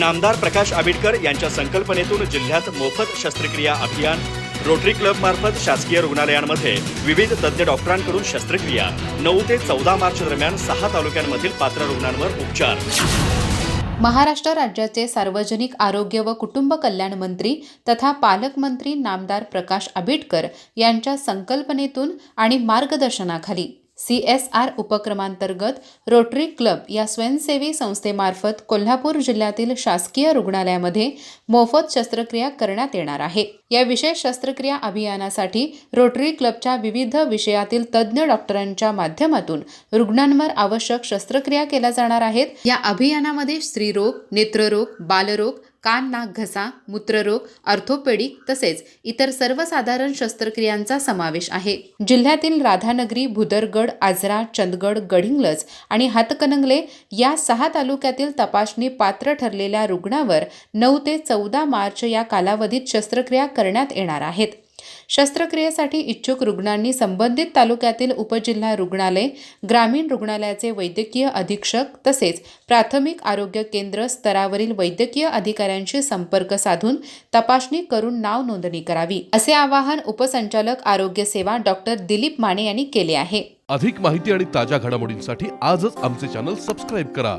नामदार प्रकाश आबिडकर यांच्या संकल्पनेतून जिल्ह्यात मोफत शस्त्रक्रिया अभियान रोटरी क्लब मार्फत शासकीय रुग्णालयांमध्ये विविध तज्ज्ञ डॉक्टरांकडून शस्त्रक्रिया. नऊ ते चौदा मार्च दरम्यान सहा तालुक्यांमधील पात्र रुग्णांवर उपचार. महाराष्ट्र राज्याचे सार्वजनिक आरोग्य व कुटुंब कल्याण मंत्री तथा पालकमंत्री नामदार प्रकाश आबिटकर यांच्या संकल्पनेतून आणि मार्गदर्शनाखाली सी एस आर उपक्रमांतर्गत रोटरी क्लब या स्वयंसेवी संस्थेमार्फत कोल्हापूर जिल्ह्यातील शासकीय रुग्णालयामध्ये मोफत शस्त्रक्रिया करण्यात येणार आहे. या विशेष शस्त्रक्रिया अभियानासाठी रोटरी क्लबच्या विविध विषयातील तज्ज्ञ डॉक्टरांच्या माध्यमातून रुग्णांवर आवश्यक शस्त्रक्रिया केल्या जाणार आहेत. या अभियानामध्ये स्त्रीरोग नेत्ररोग बालरोग कान नाक घसा मूत्ररोग ऑर्थोपेडिक तसेच इतर सर्वसाधारण शस्त्रक्रियांचा समावेश आहे. जिल्ह्यातील राधानगरी भुदरगड आजरा चंदगड गडिंग्लज आणि हातकणंगले या सहा तालुक्यातील तपासणी पात्र ठरलेल्या रुग्णावर नऊ ते चौदा मार्च या कालावधीत शस्त्रक्रिया करण्यात येणार आहेत. शस्त्रक्रियेसाठी इच्छुक रुग्णांनी संबंधित तालुक्यातील उपजिल्हा रुग्णालय ग्रामीण रुग्णालयाचे वैद्यकीय अधीक्षक तसेच प्राथमिक आरोग्य केंद्र स्तरावरील वैद्यकीय अधिकाऱ्यांशी संपर्क साधून तपासणी करून नाव नोंदणी करावी असे आवाहन उपसंचालक आरोग्य सेवा डॉक्टर दिलीप माने यांनी केले आहे. अधिक माहिती आणि ताज्या घडामोडींसाठी आजच आमचे चॅनल सबस्क्राईब करा.